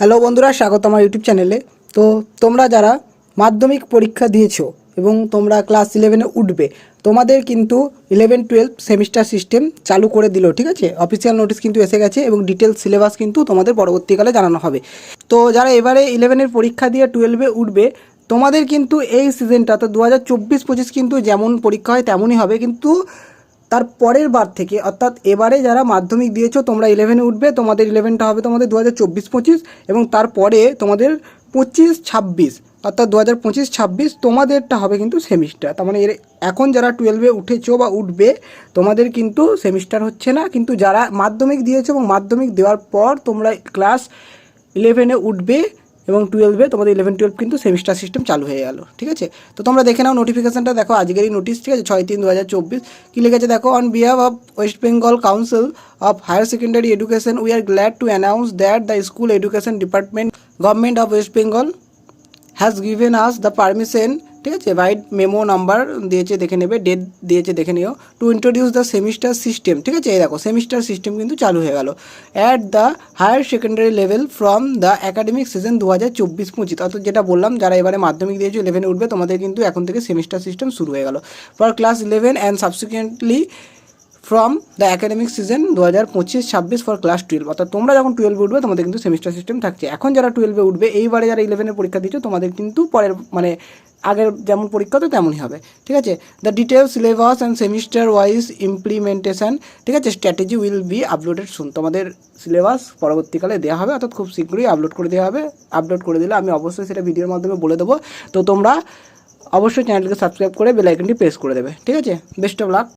Hello বন্ধুরা, স্বাগত আমার ইউটিউব চ্যানেলে তো তোমরা যারা মাধ্যমিক পরীক্ষা দিয়েছ এবং তোমরা ক্লাস ইলেভেনে উঠবে, তোমাদের কিন্তু ইলেভেন টুয়েলভ সেমিস্টার সিস্টেম চালু করে দিল, ঠিক আছে? অফিসিয়াল নোটিশ কিন্তু এসে গেছে এবং ডিটেলস সিলেবাস কিন্তু তোমাদের পরবর্তীকালে জানানো হবে। তো যারা এবারে ইলেভেনের পরীক্ষা দিয়ে টুয়েলভে উঠবে, তোমাদের কিন্তু এই সিজনটা তো দু হাজার চব্বিশ পঁচিশ কিন্তু যেমন পরীক্ষা হয় তেমনই হবে, কিন্তু তার পরের বার থেকে, অর্থাৎ এবারে যারা মাধ্যমিক দিয়েছ, তোমরা ইলেভেনে উঠবে, তোমাদের ইলেভেনটা হবে তোমাদের দু হাজার চব্বিশ পঁচিশ এবং তারপরে তোমাদের পঁচিশ ছাব্বিশ, অর্থাৎ দু হাজার পঁচিশ ছাব্বিশ তোমাদেরটা হবে কিন্তু সেমিস্টার তার মানে এর, এখন যারা টুয়েলভে উঠেছো বা উঠবে, তোমাদের কিন্তু সেমিস্টার হচ্ছে না। কিন্তু যারা মাধ্যমিক দিয়েছ এবং মাধ্যমিক দেওয়ার পর তোমরা ক্লাস ইলেভেনে উঠবে এবং টুয়েলভে তোমাদের ইলেভেন টুয়েলভ কিন্তু সেমিস্টার সিস্টেম চালু হয়ে গেল, ঠিক আছে? তো তোমরা দেখে নাও নোটিফিকেশানটা দেখো আজকেরই নোটিশ ঠিক আছে? ছয় তিন দু হাজার চব্বিশ। কী লিখেছে? দেখো on behalf of West Bengal council of higher secondary education we are glad to announce that the school education department government of West Bengal has given us the permission ঠিক আছে? রাইট মেমো নাম্বার দিয়েছে, দেখে নেবে date দিয়েছে, দেখে নিও। To introduce the semester system ঠিক আছে? এই দেখো সেমিস্টার সিস্টেম কিন্তু চালু হয়ে গেল। At the higher secondary level from the academic season দু হাজার চব্বিশ পঁচিশ। অর্থাৎ যেটা বললাম, যারা এবারে মাধ্যমিক দিয়েছে ইলেভেনে উঠবে, তোমাদের কিন্তু এখন থেকে সেমিস্টার সিস্টেম শুরু হয়ে গেল। For class eleven and subsequently from the academic season দু হাজার পঁচিশ ছাব্বিশ ফর ক্লাস টুয়েলভ অর্থাৎ তোমরা যখন টুয়েলভে উঠবে, তোমাদের কিন্তু সেমিস্টার সিস্টেম থাকছে। এখন যারা টুয়েলভে উঠবে, এইবারে যারা ইলেভেনের পরীক্ষা দিচ্ছ তোমাদের কিন্তু পরের মানে আগের যেমন পরীক্ষা তো তেমনই হবে। ঠিক আছে? The detail syllabus and semester wise implementation ঠিক আছে? স্ট্র্যাটেজি উইল বি আপলোডেড শুন তোমাদের সিলেবাস পরবর্তীকালে দেওয়া হবে, অর্থাৎ খুব শীঘ্রই আপলোড করে দেওয়া হবে। আপলোড করে দিলে আমি অবশ্যই সেটা ভিডিওর মাধ্যমে বলে দেবো। তো তোমরা অবশ্যই চ্যানেলকে সাবস্ক্রাইব করে বেল আইকনটি প্রেস করে দেবে। ঠিক আছে? Best of luck